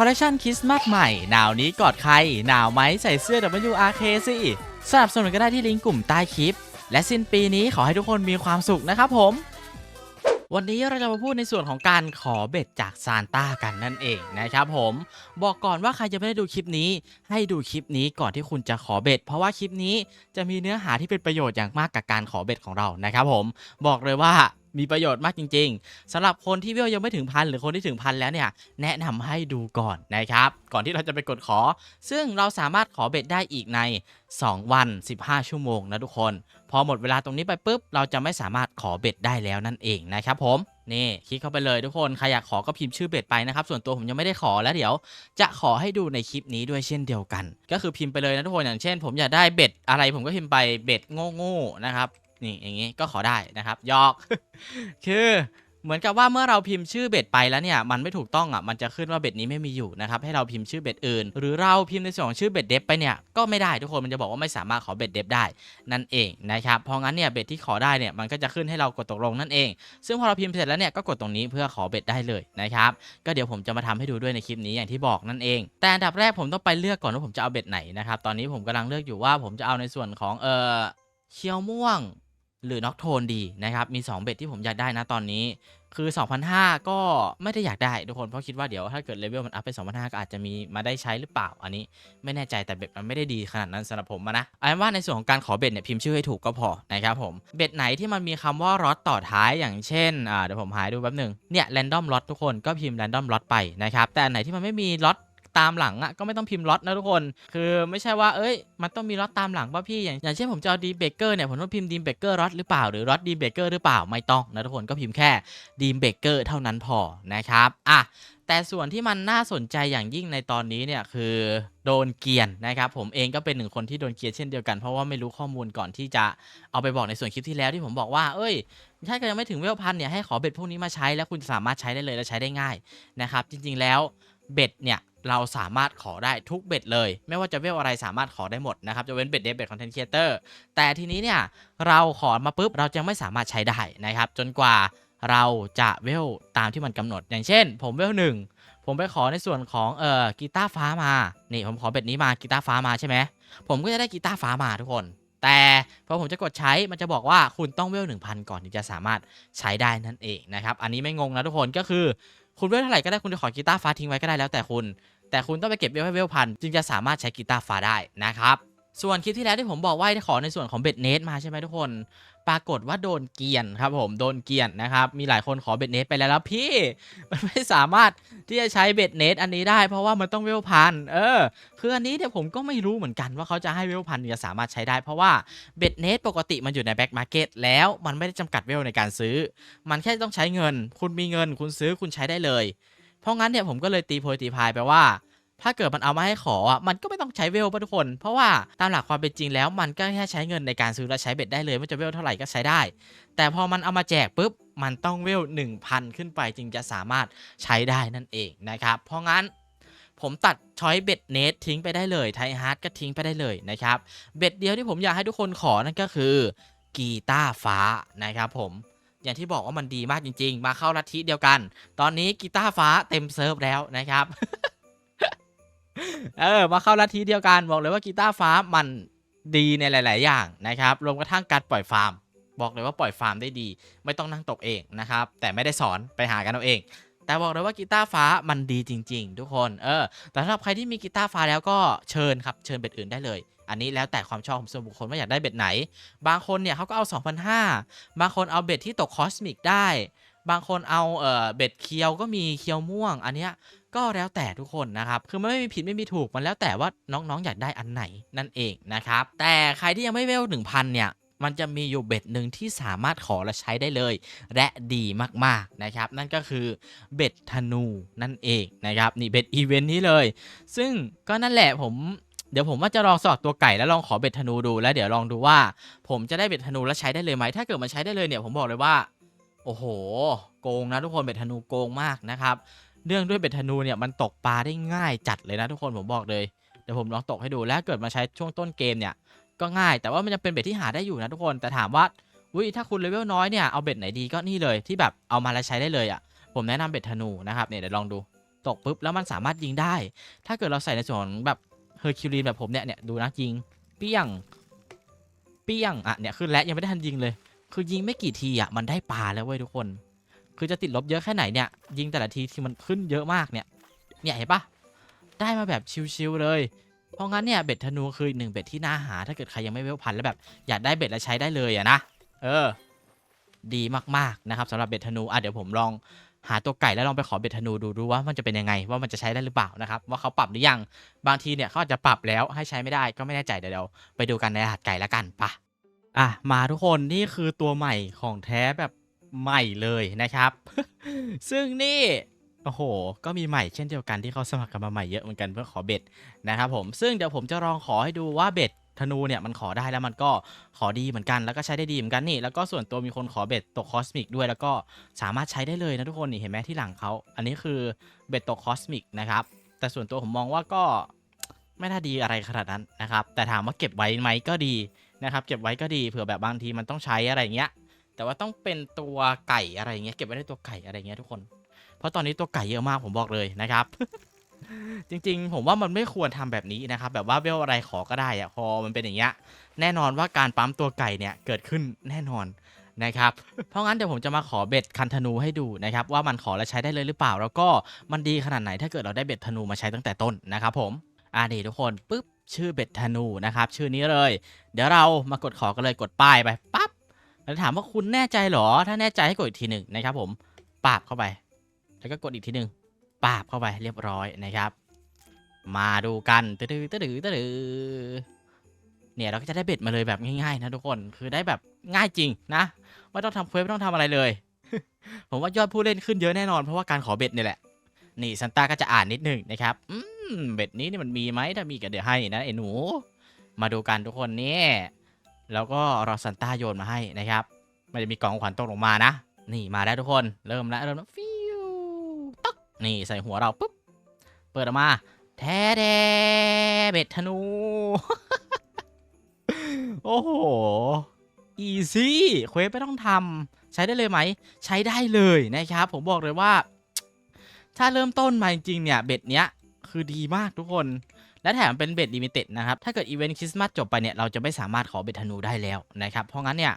อลเลคชันคริสต์มาสใหม่ หนาวนี้กอดใคร หนาวไหมใส่เสื้อ WRK สิสนับสนุนก็ได้ที่ลิงก์กลุ่มใต้คลิป และสิ้นปีนี้ขอให้ทุกคนมีความสุขนะครับผม วันนี้เราจะมาพูดในส่วนของการขอเบ็ดจากซานต้ากันนั่นเองนะครับผม บอกก่อนว่าใครจะไม่ได้ดูคลิปนี้ ให้ดูคลิปนี้ก่อนที่คุณจะขอเบ็ดเพราะว่าคลิปนี้จะมีเนื้อหาที่เป็นประโยชน์อย่างมากกับการขอเบ็ดของเรานะครับผม บอกเลยว่า มีประโยชน์มากจริง ๆสำหรับคนที่เวลยังไม่ถึงพันหรือคนที่ถึงพันแล้วเนี่ยแนะนำให้ดูก่อนนะครับ ก่อนที่เราจะไปกดขอ ซึ่งเราสามารถขอเบ็ดได้อีกใน 2 วัน 15 ชั่วโมงนะทุกคน พอหมดเวลาตรงนี้ไปปุ๊บ เราจะไม่สามารถขอเบ็ดได้แล้วนั่นเองนะครับผมนี่คลิกเข้าไปเลยทุกคนใครอยากขอก็พิมพ์ชื่อเบ็ดไปนะครับ ส่วนตัวผมยังไม่ได้ขอแล้วเดี๋ยว จะขอให้ดูในคลิปนี้ด้วยเช่นเดียวกัน ก็คือพิมพ์ไปเลยนะทุกคนอย่างเช่น ผมอยากได้เบ็ดอะไรผมก็พิมพ์ไปเบ็ดโง่ๆนะครับ นี่อย่างนี้ก็ขอได้นะครับยอก คือเหมือนกับว่าเมื่อเราพิมพ์ชื่อเบ็ดไปแล้วเนี่ยมันไม่ถูกต้องอะมันจะขึ้นว่าเบ็ดนี้ไม่มีอยู่นะครับให้เราพิมพ์ชื่อเบ็ดอื่น หรือเราพิมพ์ในส่วนของชื่อเบ็ดเดฟไปเนี่ยก็ไม่ได้ทุกคนมันจะบอกว่าไม่สามารถขอเบ็ดเดฟได้นั่นเองนะครับเพราะงั้นเนี่ยเบ็ดที่ขอได้เนี่ยมันก็จะขึ้นให้เรากดตกลงนั่นเอง ซึ่งพอเราพิมพ์เสร็จแล้วเนี่ยก็กดตรงนี้เพื่อขอเบ็ดได้เลยนะครับก็เดี๋ยวผมจะมาทำให้ดูด้วยในคลิปนี้อย่างที่บอกนั่นเอง แต่อันดับแรกผมต้องไปเลือกก่อนว่าผมจะเอาเบ็ดไหนนะครับตอนนี้ผมกำลังเลือกอยู่ว่าผมจะเอาในส่วนของเออเคียวม่วง หรือน็อกโทนดีนะครับ มี 2 เบ็ดที่ผมอยากได้นะตอนนี้ คือ2,500ก็ไม่ได้อยากได้ทุกคน เพราะคิดว่าเดี๋ยวถ้าเกิดเลเวลมันอัพไป2,500ก็อาจจะมีมาได้ใช้หรือเปล่า อันนี้ไม่แน่ใจแต่เบ็ดมันไม่ได้ดีขนาดนั้นสำหรับผมนะเอาเป็นว่าในส่วนของการขอเบ็ดเนี่ยพิมพ์ชื่อให้ถูกก็พอนะครับผม เบ็ดไหนที่มันมีคำว่าล็อตต่อท้ายอย่างเช่นเดี๋ยวผมหายดูแป๊บหนึ่งเนี่ยแรนดอมล็อตทุกคนก็พิมพ์แรนดอมล็อตไปนะครับแต่อันไหนที่มันไม่มีล็อต ตามหลังอะก็ไม่ต้องพิมพ์ล็อตนะทุกคน คือไม่ใช่ว่าเอ้ยมันต้องมีล็อตตามหลังป่ะพี่อย่างอย่างเช่นผมจะเอาดีเบเกอร์เนี่ยผมต้องพิมพ์ดีเบเกอร์ล็อตหรือเปล่าหรือล็อตดีเบเกอร์หรือเปล่าไม่ต้องนะทุกคนก็พิมพ์แค่ดีเบเกอร์เท่านั้นพอนะครับอะแต่ส่วนที่มันน่าสนใจอย่างยิ่งในตอนนี้เนี่ยคือโดนเกียนนะครับผมเองก็เป็นหนึ่งคนที่โดนเกียนเช่นเดียวกันเพราะว่าไม่รู้ข้อมูลก่อนที่จะเอาไปบอกในส่วนคลิปที่แล้วที่ผมบอกว่า เอ้ยถ้าเกิดยังไม่ถึงเวลพันเนี่ยให้ขอเบ็ดพวกนี้มาใช้แล้วคุณสามารถใช้ได้เลยและใช้ได้ง่ายนะครับจริงๆแล้วเบ็ดเนี่ย เราสามารถขอได้ทุกเบ็ดเลย ไม่ว่าจะเวลอะไรสามารถขอได้หมดนะครับจะเว้นเบ็ดเดฟเบ็ดคอนเทนต์ครีเอเตอร์แต่ทีนี้เนี่ยเราขอมาปุ๊บเราจะไม่สามารถใช้ได้นะครับ จนกว่าเราจะเวลตามที่มันกำหนด อย่างเช่น ผมเวลหนึ่งผมไปขอในส่วนของเอ่อกีตาร์ฟ้ามานี่ผมขอเบ็ดนี้มากีตาร์ฟ้ามาใช่ไหมผมก็จะได้กีตาร์ฟ้ามาทุกคนแต่พอผมจะกดใช้มันจะบอกว่าคุณต้องเวล 1,000 ก่อนถึงจะสามารถใช้ได้นั่นเองนะครับ อันนี้ไม่งงนะทุกคนก็คือ คุณเวลเท่าไหร่ก็ได้คุณจะขอกีตาร์ฟ้าทิ้งไว้ก็ได้แล้วแต่คุณ แต่คุณต้องไปเก็บเวลให้เวลพันจึงจะสามารถใช้กีตาร์ฟ้าได้นะครับส่วนคลิปที่แล้วที่ผมบอกว่าให้ขอในส่วนของเบ็ดเนสมาใช่ไหมทุกคนปรากฏว่าโดนเกียนครับผมโดนเกียนนะครับ มีหลายคนขอเบ็ดเนสไปแล้วแล้วพี่มันไม่สามารถที่จะใช้เบ็ดเนสอันนี้ได้เพราะว่ามันต้องเวลพันเออคืออันนี้เนี่ยผมก็ไม่รู้เหมือนกันว่าเขาจะให้เวลพันจะสามารถใช้ได้ เพราะว่าเบ็ดเนสปกติมันอยู่ในแบ็กมาร์เก็ตแล้วมันไม่ได้จำกัดเวลในการซื้อ มันแค่ต้องใช้เงิน คุณมีเงิน คุณซื้อคุณใช้ได้เลย เพราะงั้นเนี่ยผมก็เลยตีโพยตีพายไปว่า ถ้าเกิดมันเอามาให้ขออะมันก็ไม่ต้องใช้เวลป่ะทุกคน เพราะว่าตามหลักความเป็นจริงแล้ว มันก็แค่ใช้เงินในการซื้อและใช้เบ็ดได้เลยไม่ว่าจะเวลเท่าไหร่ก็ใช้ได้ แต่พอมันเอามาแจกปุ๊บมันต้องเวล 1,000 ขึ้นไปจึงจะสามารถใช้ได้นั่นเองนะครับ เพราะงั้นผมตัดช้อยเบ็ดเนททิ้งไปได้เลยไทฮาร์ดก็ทิ้งไปได้เลยนะครับ เบ็ดเดียวที่ผมอยากให้ทุกคนขอนั่นก็คือกีตาร์ฟ้านะครับผมอย่างที่บอกว่ามันดีมากจริง ๆ มาเข้าลัทธิเดียวกัน ตอนนี้กีตาร์ฟ้าเต็มเซิร์ฟแล้วนะครับ เออ มาเข้าลัทธิเดียวกันบอกเลยว่ากีตาร์ฟ้ามันดีในหลาย ๆ อย่างนะครับ รวมกระทั่งการปล่อยฟาร์ม บอกเลยว่าปล่อยฟาร์มได้ดี ไม่ต้องนั่งตกเองนะครับ แต่ไม่ได้สอนไปหากันเอาเอง แต่บอกเลยว่ากีตาร์ฟ้ามันดีจริง ๆ ทุกคน เออ แต่สำหรับใครที่มีกีตาร์ฟ้าแล้วก็เชิญครับ เชิญเบ็ดอื่นได้เลย อันนี้แล้วแต่ความชอบของส่วนบุคคลว่าอยากได้เบ็ดไหน บางคนเนี่ยเขาก็เอา 2,500 บางคนเอาเบ็ดที่ตกคอสมิกได้ บางคนเอาเออเบ็ดเคียวก็มีเคียวม่วง อันเนี้ย ก็แล้วแต่ทุกคนนะครับคือไม่มีผิดไม่มีถูกมันแล้วแต่ว่าน้องๆอยากได้อันไหนนั่นเองนะครับแต่ใครที่ยังไม่เวล1,000 เนี่ยมันจะมีอยู่เบ็ดหนึ่งที่สามารถขอและใช้ได้เลย และดีมากๆนะครับ นั่นก็คือเบ็ดธนูนั่นเองนะครับนี่เบ็ดอีเวนต์นี้เลย ซึ่งก็นั่นแหละผมเดี๋ยวผมว่าจะลองสอดตัวไก่แล้วลองขอเบ็ดธนูดูแล้วเดี๋ยวลองดูว่า ผมจะได้เบ็ดธนูแล้วใช้ได้เลยไหมถ้าเกิดมันใช้ได้เลยเนี่ยผมบอกเลยว่า โอ้โห โกงนะทุกคนเบ็ดธนูโกงมากนะครับ เรื่องด้วยเบ็ดธนูเนี่ยมันตกปลาได้ง่ายจัดเลยนะทุกคนผมบอกเลยเดี๋ยวผมลองตกให้ดูแล้วเกิดมาใช้ช่วงต้นเกมเนี่ยก็ง่ายแต่ว่ามันจะเป็นเบ็ดที่หาได้อยู่นะทุกคนแต่ถามว่าอุ้ยถ้าคุณเลเวลน้อยเนี่ยเอาเบ็ดไหนดีก็นี่เลยที่แบบเอามาแล้วใช้ได้เลยอะ่ะผมแนะนำเบ็ดธนูนะครับเนี่ยเดี๋ยวลองดูตกปุ๊บแล้วมันสามารถยิงได้ ถ้าเกิดเราใส่ในส่วนแบบเฮอร์คิวลีนแบบผมเนี่ยเนี่ยดูนะยิงเปี้ยงเปี้ยงอะเนี่ยขึ้นแล้วยังไม่ได้ทันยิงเลย คือยิงไม่กี่ทีอะมันได้ปลาแล้วเว้ยทุกคน คือจะติดลบเยอะแค่ไหนเนี่ย ยิงแต่ละทีที่มันขึ้นเยอะมากเนี่ย เนี่ยเห็นปะได้มาแบบชิวๆเลย เพราะงั้นเนี่ยเบ็ดธนูคืออีกหนึ่งเบ็ดที่น่าหา ถ้าเกิดใครยังไม่เวลพันแล้วแบบอยากได้เบ็ดแล้วใช้ได้เลยอะนะ เออ ดีมากๆนะครับสำหรับเบ็ดธนูอะเดี๋ยวผมลองหาตัวไก่แล้วลองไปขอเบ็ดธนูดูดูว่ามันจะเป็นยังไง ว่ามันจะใช้ได้หรือเปล่านะครับว่าเขาปรับหรือยังบางทีเนี่ยเขาอาจจะปรับแล้วให้ใช้ไม่ได้ก็ไม่แน่ใจเดี๋ยวเราไปดูกันในรหัสไก่แล้วกันปะอะมาทุกคนนี่คือตัวใหม่ของแท้แบบ ใหม่เลยนะครับ ซึ่งนี่โอ้โห ก็มีใหม่เช่นเดียวกันที่เขาสมัครกันมาใหม่เยอะเหมือนกันเพื่อขอเบ็ดนะครับผม ซึ่งเดี๋ยวผมจะลองขอให้ดูว่าเบ็ดธนูเนี่ยมันขอได้แล้วมันก็ขอดีเหมือนกันแล้วก็ใช้ได้ดีเหมือนกันนี่แล้วก็ส่วนตัวมีคนขอเบ็ดตกคอสมิกด้วยแล้วก็สามารถใช้ได้เลยนะทุกคนนี่เห็นไหมที่หลังเขาอันนี้คือเบ็ดตกคอสมิกนะครับแต่ส่วนตัวผมมองว่าก็ไม่น่าดีอะไรขนาดนั้นนะครับแต่ถามว่าเก็บไว้ไหมก็ดีนะครับเก็บไว้ก็ดีเผื่อแบบบางทีมันต้องใช้อะไรเงี้ย แต่ว่าต้องเป็นตัวไก่อะไรเงี้ยเก็บไว้ในตัวไก่อะไรเงี้ยทุกคน เพราะตอนนี้ตัวไก่เยอะมากผมบอกเลยนะครับ จริงๆ ผมว่ามันไม่ควรทำแบบนี้นะครับ แบบว่าเวลอะไรขอก็ได้อะพอมันเป็นอย่างเงี้ยแน่นอนว่าการปั๊มตัวไก่เนี่ยเกิดขึ้นแน่นอนนะครับ เพราะงั้นเดี๋ยวผมจะมาขอเบ็ดคันธนูให้ดูนะครับ ว่ามันขอแล้วใช้ได้เลยหรือเปล่า แล้วก็มันดีขนาดไหนถ้าเกิดเราได้เบ็ดธนูมาใช้ตั้งแต่ต้นนะครับผมอ่านี่ทุกคนปุ๊บชื่อเบ็ดธนูนะครับ ชื่อนี้เลย เดี๋ยวเรามากดขอกันเลยกดป้ายไปปั๊บ แล้วถามว่าคุณแน่ใจเหรอ ถ้าแน่ใจให้กดอีกทีหนึ่งนะครับ ผมปาบเข้าไป แล้วก็กดอีกทีหนึ่งปาบเข้าไปเรียบร้อยนะครับ มาดูกันตื้อตื้อตื้อตื้อดือเนี่ยเราก็จะได้เบ็ดมาเลยแบบง่ายๆนะทุกคนคือได้แบบง่ายจริงนะไม่ต้องทำเควสไม่ต้องทำอะไรเลย ผมว่ายอดผู้เล่นขึ้นเยอะแน่นอนเพราะว่าการขอเบ็ดนี่แหละ นี่ซันต้าก็จะอ่านนิดหนึงนะครับอืมเบ็ดนี้นี่มันมีไหมถ้ามีก็เดี๋ยวให้นะไอ้หนู มาดูกันทุกคนนี่ แล้วก็รอซันต้าโยนมาให้นะครับมันจะมีกล่องขวัญตกลงมานะ นี่มาแล้วทุกคนเริ่มแล้วเริ่มแล้วฟิวต๊กนี่ใส่หัวเราปุ๊บเปิดออกมา แท้แดเบ็ดธนู โอ้โหอีซี่เควสไม่ต้องทำใช้ได้เลยไหม ใช้ได้เลยนะครับ ผมบอกเลยว่า ถ้าเริ่มต้นมาจริงๆเนี่ย เบ็ดเนี้ย คือดีมากทุกคน และแถมเป็นเบ็ดลิมิเต็ดนะครับ ถ้าเกิดอีเวนต์คริสต์มาสจบไปเนี่ยเราจะไม่สามารถขอเบ็ดธนูได้แล้วนะครับ เพราะงั้นเนี่ย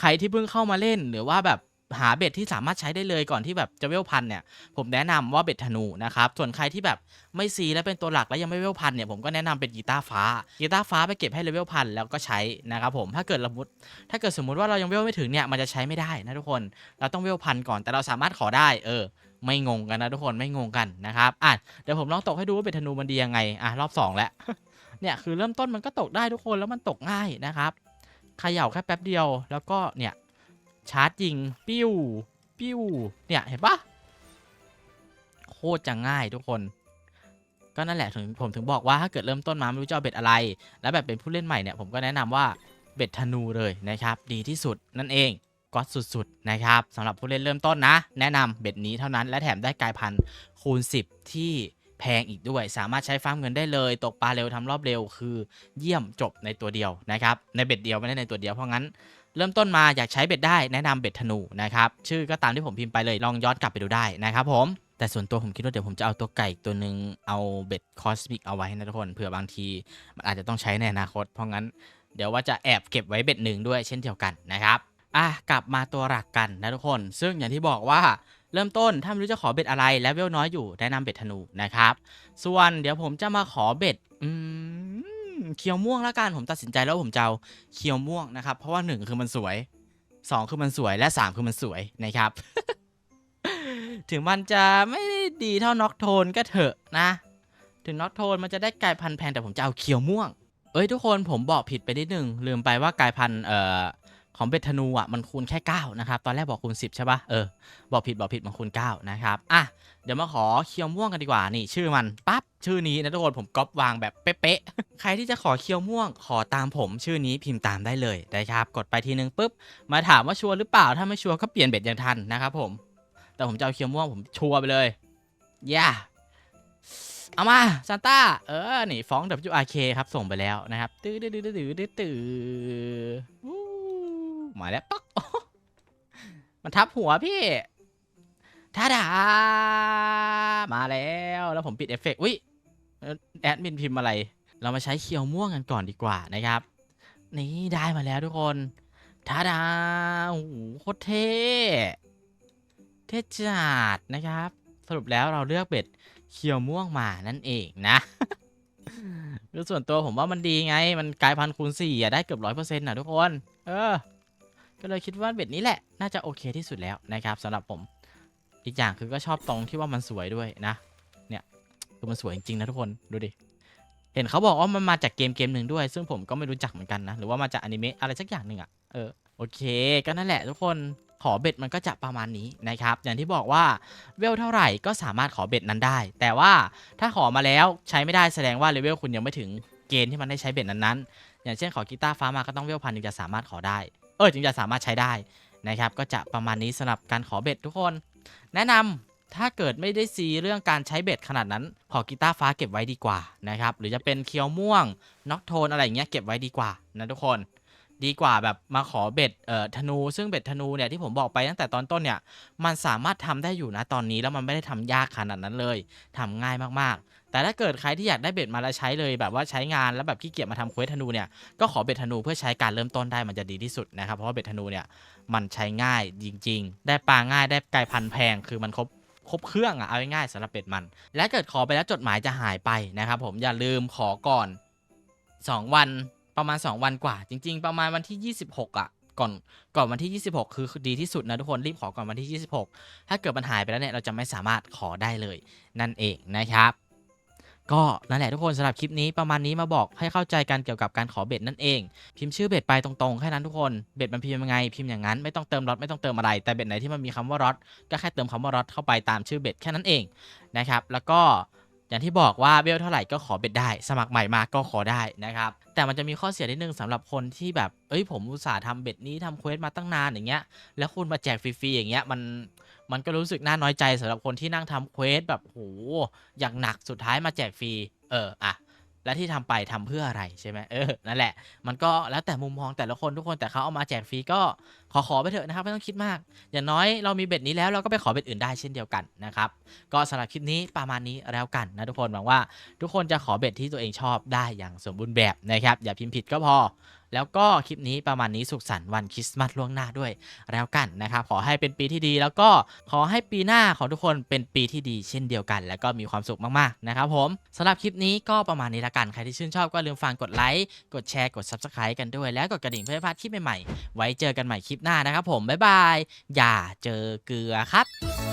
ใครที่เพิ่งเข้ามาเล่นหรือว่าแบบหาเบ็ดที่สามารถใช้ได้เลยก่อนที่แบบจะเวลพันเนี่ยผมแนะนำว่าเบ็ดธนูนะครับส่วนใครที่แบบไม่ซีและเป็นตัวหลักแล้วยังไม่เวลพันเนี่ยผมก็แนะนำเป็นกีตาร์ฟ้ากีตาร์ฟ้าไปเก็บให้เลเวลพันแล้วก็ใช้นะครับผมถ้าเกิดสมมติถ้าเกิดสมมุติว่าเรายังเวลไม่ถึงเนี่ยมันจะใช้ไม่ได้นะทุกคน เราต้องเวลพันก่อนแต่เราสามารถขอได้เออ ไม่งงกันนะทุกคนไม่งงกันนะครับอะเดี๋ยวผมลองตกให้ดูว่าเบ็ดธนูมันดียังไงอะรอบสองแล้วเนี่ยคือเริ่มต้นมันก็ตกได้ทุกคนแล้วมันตกง่ายนะครับเขย่าแค่แป๊บเดียว แล้วก็เนี่ยชาร์จยิงปิ้วปิ้วเนี่ยเห็นปะโคตรจะง่ายทุกคน ก็นั่นแหละถึงผมถึงบอกว่าถ้าเกิดเริ่มต้นมาไม่รู้จะเอาเบ็ดอะไร แล้วแบบเป็นผู้เล่นใหม่เนี่ยผมก็แนะนำว่าเบ็ดธนูเลยนะครับ ดีที่สุดนั่นเอง ก็สุดๆนะครับสำหรับผู้เล่นเริ่มต้นนะ แนะนำเบ็ดนี้เท่านั้นและแถมได้กลายพันธุ์คูณ 10 ที่แพงอีกด้วย สามารถใช้ฟาร์มเงินได้เลย ตกปลาเร็วทำรอบเร็วคือเยี่ยมจบในตัวเดียวนะครับในเบ็ดเดียวไม่ได้ในตัวเดียวเพราะงั้นเริ่มต้นมาอยากใช้เบ็ดได้แนะนำเบ็ดธนูนะครับชื่อก็ตามที่ผมพิมพ์ไปเลยลองย้อนกลับไปดูได้นะครับผมแต่ส่วนตัวผมคิดว่าเดี๋ยวผมจะเอาตัวไก่ตัวหนึ่งเอาเบ็ดคอสมิกเอาไว้นะทุกคนเผื่อบางทีมันอาจจะต้องใช้ในอนาคต เพราะงั้นเดี๋ยวว่าจะแอบเก็บไว้เบ็ดหนึ่งด้วยเช่นเดียวกันนะครับ อะกลับมาตัวหลักกันนะทุกคน ซึ่งอย่างที่บอกว่าเริ่มต้นถ้าไม่รู้จะขอเบ็ดอะไรและเวลน้อยอยู่แนะนำเบ็ดธนูนะครับ ส่วนเดี๋ยวผมจะมาขอเบ็ดอืมเขียวม่วงล้วกันผมตัดสินใจแล้วผมจะเอาเขียวม่วงนะครับ เพราะว่าหนึ่งคือมันสวยสองคือมันสวยและสามคือมันสวยนะครับ ถึงมันจะไม่ได้ดีเท่าน็อกโทนก็เถอะนะ ถึงน็อกโทนมันจะได้กลายพันธุ์แพงแต่ผมจะเอาเขียวม่วง เอ้ยทุกคนผมบอกผิดไปนิดนึงลืมไปว่ากลายพันธุ์เอ่อ ของเบทธนูอะมันคูณแค่ 9 นะครับ ตอนแรกบอกคูณ 10 ใช่ปะเออ บอกผิดบอกผิดมันคูณ 9 นะครับ อะ เดี๋ยวมาขอเคียวม่วงกันดีกว่านี่ ชื่อมันปั๊บชื่อนี้นะทุกคนผมก๊อปวางแบบเป๊ะๆใครที่จะขอเคียวม่วงขอตามผมชื่อนี้พิมพ์ตามได้เลยนะครับ กดไปทีนึงปุ๊บมาถามว่าชัวร์หรือเปล่าถ้าไม่ชัวร์ก็เปลี่ยนเบ็ดยังทันนะครับผม แต่ผมจะเอาเคียวม่วงผมชัวร์ไปเลยย่าเอามาซานต้าเออนี่ฟ้อง WRK ครับส่งไปแล้วนะครับตื้อตื้อตื้อตื้อตื้อ มาแล้วป๊กมันทับหัวพี่ท่าดา มาแล้ว แล้วผมปิดเอฟเฟกต์อุ้ยแอดมินพิมพ์อะไร เรามาใช้เคียวม่วงกันก่อนดีกว่านะครับ นี่ได้มาแล้วทุกคนท่าดาโอ้โหโคตรเท่เท่จัดนะครับ สรุปแล้วเราเลือกเบ็ดเคียวม่วงมานั่นเองนะคือส่วนตัวผมว่ามันดีไง มันกลายพันธุ์คูณสี่อะได้เกือบร้อยเปอร์เซ็นต์นะทุกคน เออ ก็เลยคิดว่าเบ็ดนี้แหละ น่าจะโอเคที่สุดแล้วนะครับสำหรับผมอีกอย่างคือก็ชอบตรงที่ว่ามันสวยด้วยนะ เนี่ยคือมันสวยจริงๆนะทุกคนดูดิเห็นเขาบอกว่ามันมาจากเกมเกมหนึ่งด้วย ซึ่งผมก็ไม่รู้จักเหมือนกันนะ หรือว่ามาจากอนิเมะอะไรสักอย่างหนึ่งอะเออโอเค ก็นั่นแหละทุกคนขอเบ็ดมันก็จะประมาณนี้นะครับ อย่างที่บอกว่าเวลเท่าไหร่ก็สามารถขอเบ็ดนั้นได้ แต่ว่าถ้าขอมาแล้วใช้ไม่ได้แสดงว่าเลเวลคุณยังไม่ถึงเกณฑ์ที่มันได้ใช้เบ็ดนั้นๆอย่างเช่นขอกีตาร์ฟ้ามาก็ต้องเวลพันถึงจะสามารถขอได้ เออถึงจะสามารถใช้ได้นะครับ ก็จะประมาณนี้สำหรับการขอเบ็ดทุกคน แนะนำถ้าเกิดไม่ได้ซีเรื่องการใช้เบ็ดขนาดนั้น ขอกีตาร์ฟ้าเก็บไว้ดีกว่านะครับ หรือจะเป็นเคียวม่วงน็อกโทนอะไรอย่างเงี้ยเก็บไว้ดีกว่านะทุกคน ดีกว่าแบบมาขอเบ็ดเอ่อธนู ซึ่งเบ็ดธนูเนี่ยที่ผมบอกไปตั้งแต่ตอนต้นเนี่ย มันสามารถทำได้อยู่นะตอนนี้แล้วมันไม่ได้ทำยากขนาดนั้นเลยทำง่ายมากๆ แต่ถ้าเกิดใครที่อยากได้เบ็ดมาแล้วใช้เลยแบบว่าใช้งานแล้วแบบขี้เกียจมาทำเควสธนูเนี่ยก็ขอเบ็ดธนูเพื่อใช้การเริ่มต้นได้มันจะดีที่สุดนะครับเพราะว่าเบ็ดธนูเนี่ยมันใช้ง่ายจริง ๆ ได้ปลาง่ายได้ไก่พันธุ์แพงคือมันครบครบเครื่องอะเอาง่ายๆสำหรับเบ็ดมัน และเกิดขอไปแล้วจดหมายจะหายไปนะครับผมอย่าลืมขอก่อน 2 วันประมาณ 2 วันกว่า จริง ๆ ประมาณวันที่ 26อะก่อนก่อนวันที่ 26 คือดีที่สุดนะทุกคนรีบขอก่อนวันที่ 26 ถ้าเกิดมันหายไปแล้วเนี่ยเราจะไม่สามารถขอได้เลยนั่นเองนะครับ ก็นั่นแหละทุกคนสำหรับคลิปนี้ประมาณนี้มาบอกให้เข้าใจกันเกี่ยวกับการขอเบ็ดนั่นเอง พิมพ์ชื่อเบ็ดไปตรงๆแค่นั้นทุกคนเบ็ดมันพิมพ์ยังไงพิมพ์อย่างนั้นไม่ต้องเติมรอทไม่ต้องเติมอะไรแต่เบ็ดไหนที่มันมีคำว่ารอทก็แค่เติมคำว่ารอทเข้าไปตามชื่อเบ็ดแค่นั้นเองนะครับแล้วก็อย่างที่บอกว่าเวลเท่าไหร่ก็ขอเบ็ดได้ สมัครใหม่มาก็ขอได้นะครับ แต่มันจะมีข้อเสียนิดนึงสำหรับคนที่แบบ เอ้ยผมอุตส่าห์ทำเบ็ดนี้ทำเควสมาตั้งนานอย่างเงี้ย แล้วคุณมาแจกฟรีๆอย่างเงี้ยมัน มันก็รู้สึกน่าน้อยใจสำหรับคนที่นั่งทำเควสแบบโหอย่างหนักสุดท้ายมาแจกฟรีเอออะและที่ทำไปทำเพื่ออะไรใช่ไหมเออนั่นแหละ มันก็แล้วแต่มุมมองแต่ละคนทุกคนแต่เขาเอามาแจกฟรีก็ ขอขอไปเถอะนะครับ ไม่ต้องคิดมาก อย่างน้อยเรามีเบ็ดนี้แล้วเราก็ไปขอเบ็ดอื่นได้เช่นเดียวกันนะครับ ก็สำหรับคลิปนี้ประมาณนี้แล้วกันนะทุกคนหวังว่า ทุกคนจะขอเบ็ดที่ตัวเองชอบได้อย่างสมบูรณ์แบบนะครับ อย่าพิมพ์ผิดก็พอ แล้วก็คลิปนี้ประมาณนี้สุขสันต์วันคริสต์มาสล่วงหน้าด้วยแล้วกันนะครับ ขอให้เป็นปีที่ดี แล้วก็ขอให้ปีหน้าของทุกคนเป็นปีที่ดีเช่นเดียวกัน แล้วก็มีความสุขมากๆนะครับผมสำหรับคลิปนี้ก็ประมาณนี้ละกันใครที่ชื่นชอบก็ลืมฟังกดไลค์กดแชร์กด Subscribe กันด้วย แล้วกดกระดิ่งเพื่อพลาดคลิปใหม่ๆไว้เจอกันใหม่คลิปหน้านะครับผมบ๊ายบายอย่าเจอเกลือครับ